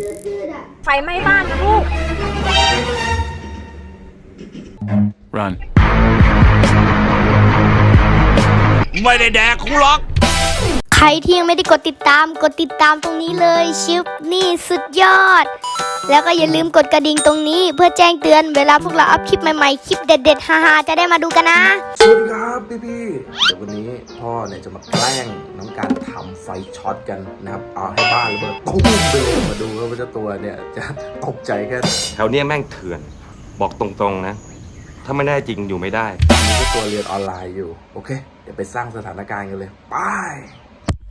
จืดๆอะไฟไหม้บ้านนะลูก Run. ไม่ได้แดกคูล็อก ใครที่ยังไม่ได้กดติดตามกดติดตามตรงนี้เลยชิปนี่สุดยอด แล้วก็อย่าลืมกดกระดิ่งตรงนี้ เพื่อแจ้งเตือนเวลาพวกเราอัพคลิปใหม่ๆคลิปเด็ดๆฮาๆจะได้มาดูกันนะ สวัสดีครับพี่พี่ๆเดี๋ยววันนี้พ่อเนี่ยจะมาแกล้งน้องการทำไฟช็อตกันนะครับเอาให้บ้านระเบิดตุ้มไปเลยมาดูครับว่าเจ้าตัวเนี่ยจะตกใจแค่ไหนแถวเนี้ยแม่งเถื่อน บอกตรงๆนะ ถ้าไม่ได้จริงอยู่ไม่ได้ มีเจ้าตัวเรียนออนไลน์อยู่โอเคเดี๋ยวไปสร้างสถานการณ์กันเลยไป น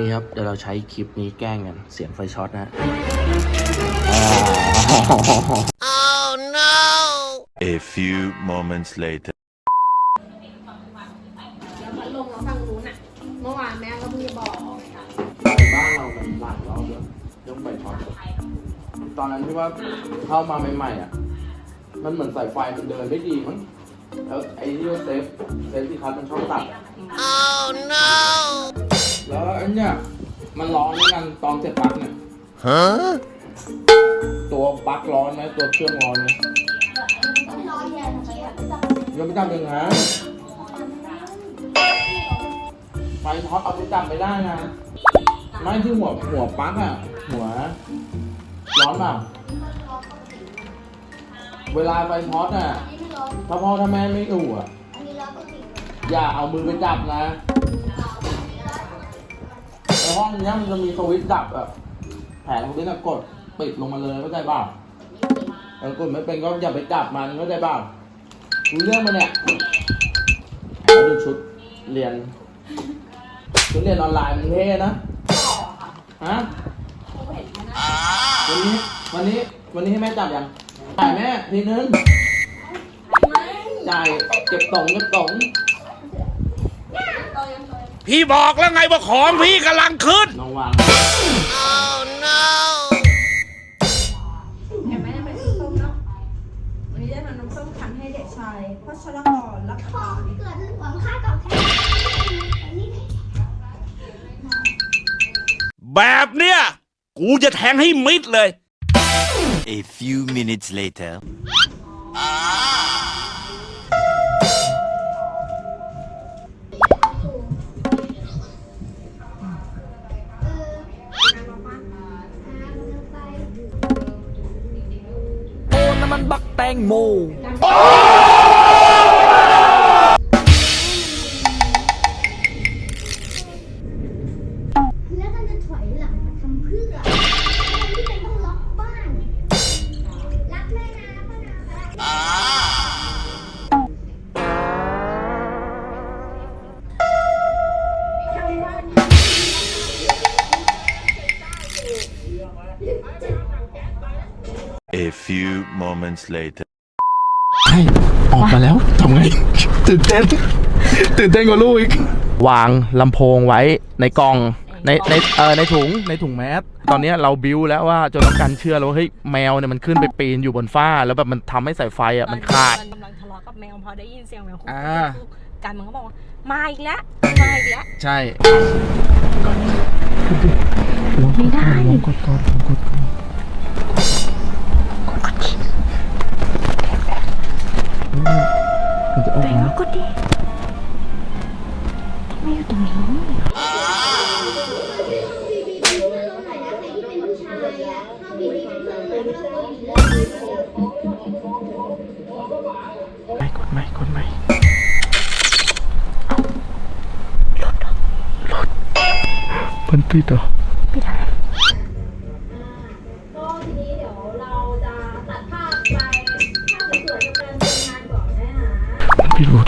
ี่ครับ เดี๋ยวเราใช้คลิปนี้แกล้งกัน เสียงไฟช็อตนะ A few moments later. ตอนนั้นที่ว่าเข้ามาใหม่ๆอะ มันเหมือนสายไฟมันเดินไม่ดีมั้งแล้วไอ้ที่ว่าเซฟเซฟที่คัดมันชอบตัด oh no แล้วไอ้เนี่ยมันร้อนด้วยกันตอนเสร็จปลั๊กเนี่ยตัวปลั๊กร้อนไหมตัวเครื่องร้อนไหมยังไม่จำยังไงไฟช็อตเอาไปจับไม่ได้นะ ไม่ที่หัวหัวปลั๊กอะหัว ร้อนเปล่าเวลาไฟช็อตอะถ้าพ่อถ้าแม่ไม่อยู่อะอย่าเอามือไปจับนะในห้องเนี้ยมันจะมีสวิตช์ดับอะแผงสวิตช์อะกดปิดลงมาเลยเข้าใจเปล่าเออกดไม่เป็นก็อย่าไปจับมันเข้าใจเปล่ารู้เรื่องมันเนี่ยแล้วดูชุดเรียนชุดเรียนออนไลน์มันเท่นะฮะ วันนี้ วันนี้ วันนี้ให้แม่จับยัง จ่ายแม่ทีนึง จ่ายเก็บตงเก็บตงพี่บอกแล้วไงว่าของพี่กำลังขึ้น น้องวาง กูจะแทงให้มิดเลย A few minutes later. แล้ว A few moments later. ใช่ออกมาแล้วทำไง ตื่นเต้น ตื่นเต้นกว่าลูกอีก วางลำโพงไว้ในกล่องในในเออในถุงในถุงแมสตอนเนี้ยเราบิวแล้วว่าจนน้องกันเชื่อแล้วว่าเฮ้ยแมวเนี่ยมันขึ้นไปปีนอยู่บนฟ้า แล้วแบบมันทำให้สายไฟอะมันขาดมันกำลังทะเลาะกับแมวพอได้ยินเสียงแมวคุกอ่า กันมันก็บอกว่ามาอีกแล้วมาอีกแล้วใช่ ไม่ได้กดก่อนกดก่อนมันจะออกแต่นะว่าก็ดีไม่อยู่ตรงนี้ไม่กดไม่กดไม่รถรถมันติดเหรอ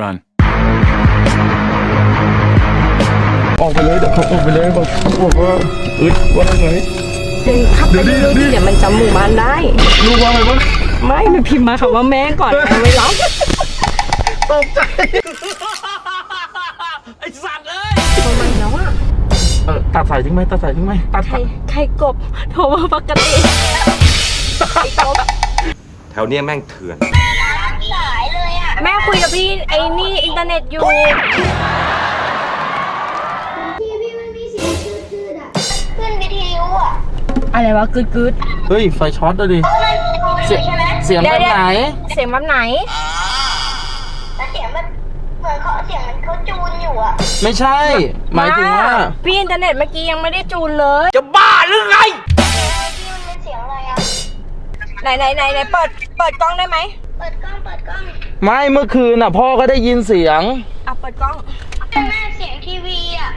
Run ออกไปเลยเดี๋ยวเขาออกไปเลยบอกบอกว่าเอ้ยว่าไงเดินขับไปเรื่อยๆเดี๋ยวมันจำหมู่บ้านได้ รู้ว่าอะไรบ้างไม่มันพิมพ์มาคำว่าแม่ก่อนเอาไว้ร้องตกใจไอสัตว์เอ้ยตัดสายทิ้งไหมตัดสายทิ้งไหมตัดไข่ไข่กบโทรมาปกติไข่กบแถวเนี้ยแม่งเถื่อน แม่คุยกับพี่ไอ้นี่อินเทอร์เน็ตอยู่ทีวีมันมีเสียงคืดๆอะขึ้นวิทยุอะอะไรวะกึดกึดเฮ้ย ไฟช็อตเลยดิ เสียงเสียงแบบไหน เสียงแบบไหนแล้วเสียงมันเหมือนเขาเสียงมันเขาจูนอยู่อะ ไม่ใช่ หมายถึงว่า พี่อินเทอร์เน็ตเมื่อกี้ยังไม่ได้จูนเลย จะบ้าหรือไงที่มันเป็นเสียงอะไรอะไหนไหนไหนไหนเปิดเปิดกล้องได้ไหมเปิดกล้อง เปิดกล้องไม่เมื่อคืนน่ะ พ่อก็ได้ยินเสียง อะเปิดกล้อง เป็นแม่เสียงทีวีอะ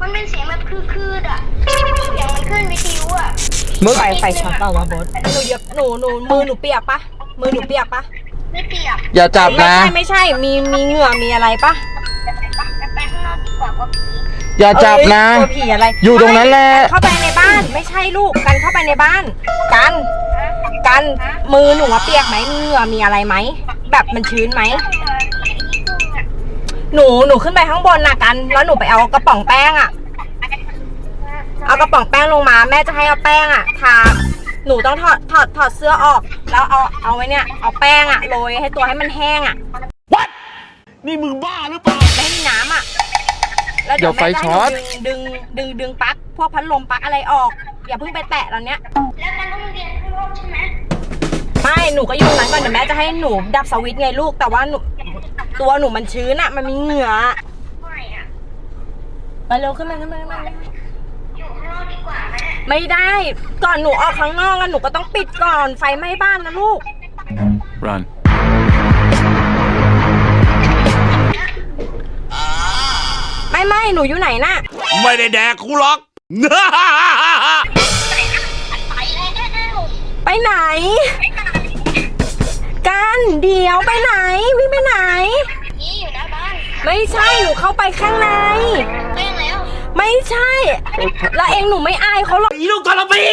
มันเป็นเสียงแบบคืดๆอะเสียงมันขึ้นวิทยุอะ เมื่อไฟไฟช็อตเปล่าวะบอสหนูเย็บหนูหนูมือหนูเปียกปะมือหนูเปียกปะไม่เปียกอย่าจับไม่นะ ใช่ไม่ใช่มีมีเหงื่อมีอะไรปะไปข้างนอกดีกว่าว่าผีอย่าจับนะ เอ้ยกลัวผีอะไรอยู่ตรงนั้นแหละเข้าไปในบ้านไม่ใช่ลูกกันเข้าไปในบ้าน กัน กัน มือหนูอะเปียกไหมมีเหงื่อมีอะไรไหมแบบมันชื้นไหมหนูหนูขึ้นไปข้างบนน่ะกัน แล้วหนูไปเอากระป๋องแป้งอะเอากระป๋องแป้งลงมา แม่จะให้เอาแป้งอะทาหนูต้องถอดถอดถอดเสื้อออก แล้วเอาเอาไว้เนี่ยเอาแป้งอะโรยให้ตัวให้มันแห้งอะนี่มึงบ้าหรือเปล่า ไม่ให้มีน้ำอะ แล้วเดี๋ยวไฟแม่จะช็อตให้หนูดึงดึงดึงดึงปลั๊กพวกพัดลมปลั๊กอะไรออก อย่าเพิ่งไปแตะตอนเนี้ย แล้วกันต้องเรียนข้างนอกใช่ไหมไม่ หนูก็อยู่ตรงนั้นก่อนเดี๋ยวแม่จะให้หนูดับสวิตช์ไงลูก แต่ว่าหนูตัวหนูมันชื้นอะมันมีเหงื่ออะไม่อะไปเร็วขึ้นมาขึ้นมาขึ้นมา อยู่ข้างนอกดีกว่าแม่ไม่ได้ ก่อนหนูออกข้างนอกอะหนูก็ต้องปิดก่อน ไฟไหม้บ้านนะลูก Run. ไม่ไม่หนูอยู่ไหนน่ะ ไม่ได้แดกกูหรอก กันเดี๋ยวไปไหน วิ่งไปไหน นี่อยู่หน้าบ้านไม่ใช่หนูเข้าไปข้างในแป้งแล้วไม่ใช่ แล้วเองหนูไม่อายเขาหรอกอีลูกทรพี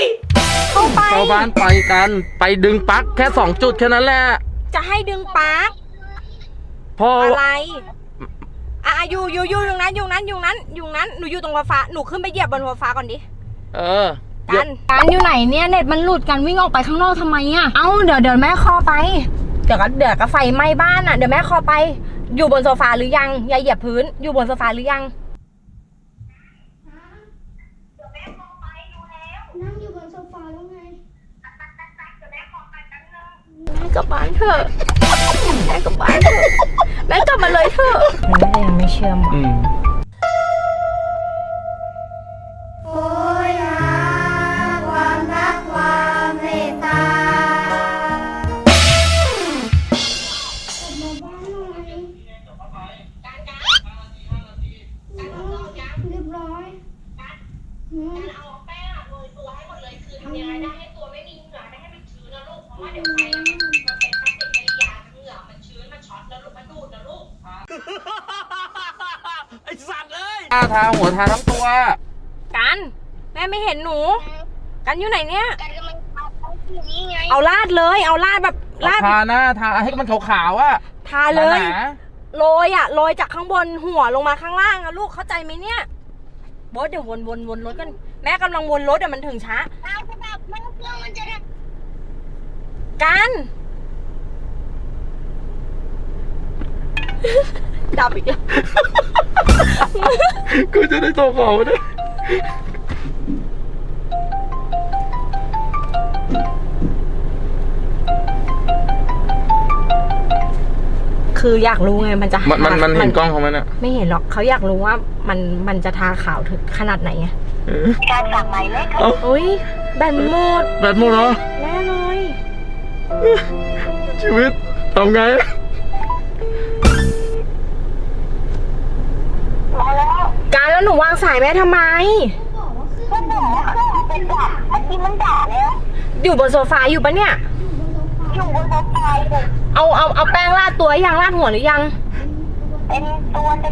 เข้าไป เข้าบ้านไปกัน ไปดึงปลั๊กแค่สองจุดแค่นั้นแหละจะให้ดึงปลั๊กพ่ออะไรอะอยู่อยู่อยู่ตรงนั้นอยู่นั้นอยู่นั้นอยู่นั้นหนูอยู่ตรงหัวฟ้าหนูขึ้นไปเหยียบบนหัวฟ้าก่อนดิ เออเดี๋ย กัวนกันอยู่ไหนเนี่ยเน็ตมันหลุดกันวิ่งออกไปข้างนอกทำไมอะเอ้าเดี๋ยวเดี๋ยวแม่คอไป เดี๋ยวก็เดี๋ยวก็ไฟไหม้บ้านอะเดี๋ยวแม่คอไป อยู่บนโซฟาหรือยังอย่าเหยียบพื้น อยู่บนโซฟาหรือยังนั่งอยู่บนโซฟาแล้วไงแม่กลับบ้านเถอะแม่กลับบ้านเถอะแม่กลับมาเลยเถอะแม่ยังไม่เชื่อมอืมาทาหัวทาทั้งตัว กัน แม่ไม่เห็นหนู กันอยู่ไหนเนี่ย กันกำลังเอาเขาอยู่นี่ไงเอาลาดเลย เอาลาดแบบลาดทาหน้าทาให้มันขาวๆอะทาเลยหนาโรยอะโรยจากข้างบนหัวลงมาข้างล่างอะลูกเข้าใจไหมเนี่ยบอสเดี๋ยววนวนวนรถกัน แม่กำลังวนรถเดี๋ยวมันถึงช้า เอาจะดับมันเครื่องมันจะดับกัน ดับอีกแล้วๆกูจะได้ตัวเขาด้วยคืออยากรู้ไงมันจะมันมันมันเห็นกล้องเขาไหมเนี่ยไม่เห็นหรอกเขาอยากรู้ว่ามันมันจะทาขาวถึงขนาดไหนไงเออการสั่งใหม่เลยเอ้าอุ้ยแบนหมดแบตหมดเหรอแน่เลยชีวิตทำไง หนูวางสายแม่ทำไม ก็บอกว่เครื่อมันดับเมื่อกี้มันด่าแล้ว อยู่บนโซฟาอยู่ปะเนี่ย อยู่บนโซไฟเลยเอาเอาเอาแป้งลาดตัวยังลาดหัวหรือยัง เป็นตัวเป็น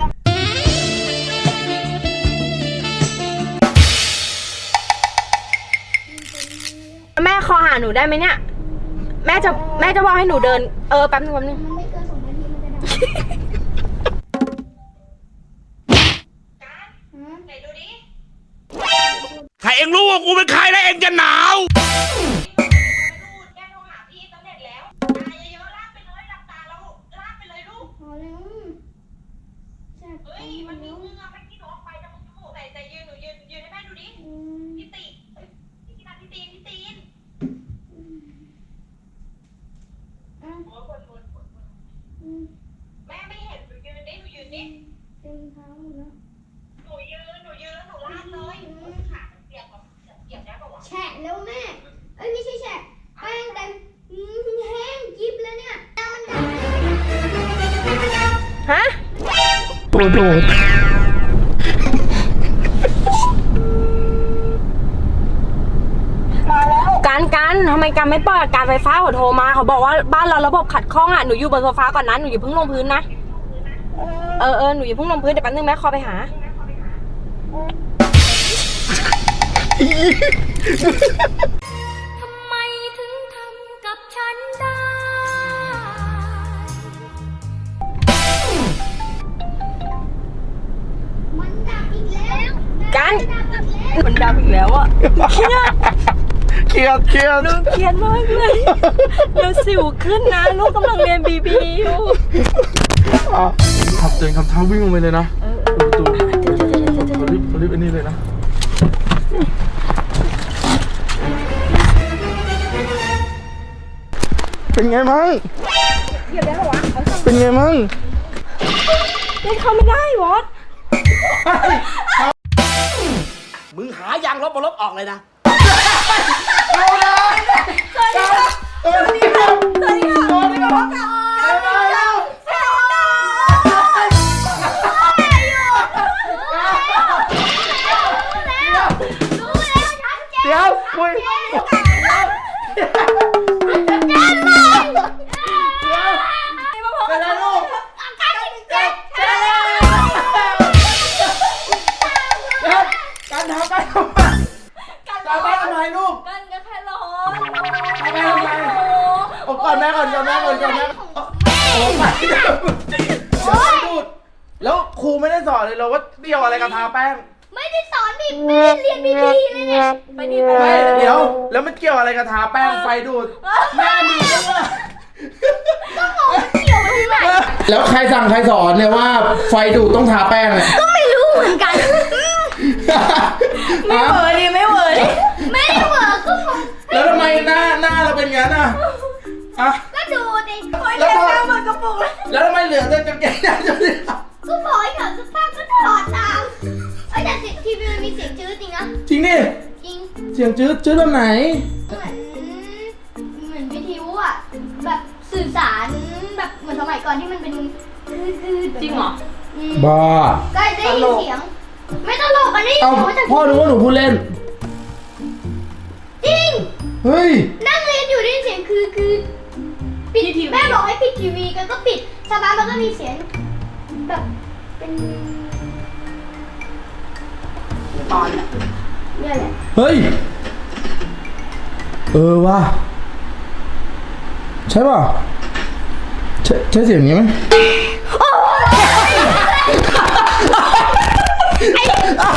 แม่คอหาหนูได้ไหมเนี่ย แม่จะแม่จะบอกให้หนูเดิน เออแป๊บนึงแป๊บนึงไม่เกินสนาที ถ้าเองรู้ว่ากูเป็นใครแล้วเองจะหนาวพอแล้วแซ่บเฮ้ย มันมีเงือกไม่กินออกไปแต่มึงถูกแต่แต่ยืนหนูยืนยืนให้แม่ดูดิอืมพี่ตีเอ้ยพี่กีฬาพี่ตีนพี่ตีนอะโอ้ยคนคนคนคนอืมแม่ไม่เห็นหนูยืนดิหนูยืนดิ เต็มเท้าหมดแล้วห นูยืน หนูยืนแล้วหนูลาดเลยขามันเปียกแบบเปียกได้ปะวะแฉะแล้วแม่ เอ้ยไม่ใช่แฉะแป้งเต็มอืมแห้งยิบแล้วเนี่ยน้ำมันดำฮะโอ้โหการการทำไมการไม่เปิดการไฟฟ้าเขาโทรมาเขาบอกว่าบ้านเราระบบขัดข้องอะหนูอยู่บนโซฟาก่อนนะหนูอย่าเพิ่งลงพื้นนะ เออเออหนูอย่าเพิ่งลงพื้นเดี๋ยวแป๊บนึงแม่คอไปหา ทำไมถึงทำกับฉันได้ มันดับอีกแล้วกันดับอีกแล้ว มันดับอีกแล้วอะเครียดเครียดหนูเครียดมากเลยเราสิวขึ้นนะลูกกำลังเรียนบีบีอยู่อะขับเดินคำเท้าวิ่งลงไปเลยนะเปิดประตู เขารีบเขารีบไอันนี้เลยนะเป็นไงมั่งเป็นไงมั่งเล่นเขาไม่ได้วอสมึงหายางลบบนลบออกเลยนะเดี๋ยวดูดแล้วครูไม่ได้สอนเลยเหราว่าเกี่ยวอะไรกับทาแป้ง ไม่ได้สอนบีไม่ได้เรียนบีบีเลยเนี่ย ไปดีไปไม่เดี๋ยว แล้วมันเกี่ยวอะไรกับทาแป้งไฟดูด แม่มีเรื่องว่าเกี่ยวตรงไหนแล้วใครสั่งใครสอนเนี่ยว่าไฟดูดต้องทาแป้งเนี่ย ก็ไม่รู้เหมือนกัน ไม่เวอร์ดีไม่เวอร์ดิไม่ได้เหมือนก็ผมแล้วทำไมหน้าหน้าเราเป็นงั้นอะอะก็ดูดิ แล้วพอแล้วทำ ไมเหลือแต่กางเกงในตัวเดียวก็บอกให้ถอดเสื้อผ้าก็ถอดตามเอ้ยแต่เสียงทีวีมันมีเสียงจื้อจริงนะจริงดิจริงเสียงจืดจืดแบบไหน เหมือนเหมือนวิทยุอะแบบสื่อสารแบบเหมือนสมัยก่อนที่มันเป็นคือๆจริงเหรออืมบ้าก็ได้ยินเสียง ไม่ตลกอันนี้เอ้าแต่ว่าจะพ่อรู้ว่าหนูพูดเล่น จริง เฮ้ย นั่งเรียนอยู่ได้ยินเสียงคือคือ ปิดแม่บอกให้ปิดทีวีกันก็ปิดสักพักมันก็มีเสียงแบบเป็นตอนเนี่ยแหละเฮ้ย เออว่ะใช่ป่ะใช่ใช่เสียงนี้ไหม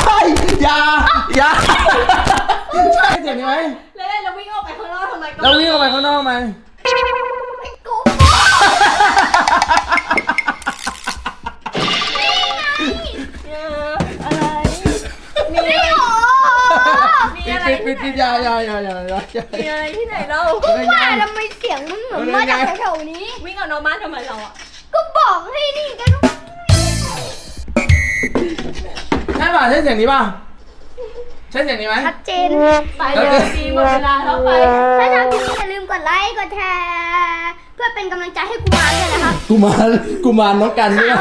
ไอ้อย่าอย่าใช่เสียงนี้ไหมแล้วเราวิ่งออกไปข้างนอกทำไมก็แล้ววิ่งออกไปข้างนอกไหม อย่าอย่าอย่าอย่าอย่าอย่า มีอะไรที่ไหนเราก็ว่าทำไมเสียงมันเหมือนมาจากแถวๆนี้ วิ่งออกนอกบ้านทำไมเราอะก็บอกให้นี่กันใช่ป่ะใช่เสียงนี้ป่ะใช่เสียงนี้ไหม ชัดเจน ไปเลยดีหมดเวลาแล้วไป ถ้าชอบคลิปนี้อย่าลืมกดไลค์ กดแชร์ เพื่อเป็นกำลังใจให้กูมารด้วยนะครับกูมารกูมารน้องกันใช่ไหม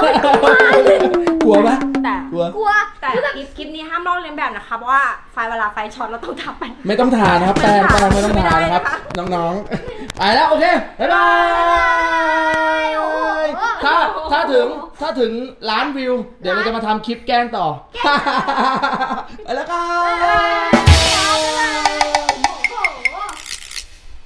กลัวปะแต่กลัว กลัวแต่คลิปคลิปนี้ห้ามลอกเลียนแบบนะคะเพราะว่าไฟเวลาไฟช็อตเราต้องทับไป ไม่ต้องทานนะครับแป้งแป้งไม่ต้องทานนะครับไม่ได้นะคะน้องๆ ไปแล้วโอเคบ๊ายบายโอ้โหถ้าถ้าถึงถ้าถึงล้านวิว เดี๋ยวเราจะมาทำคลิปแกล้งต่อ ไปแล้วครับบ๊ายบาย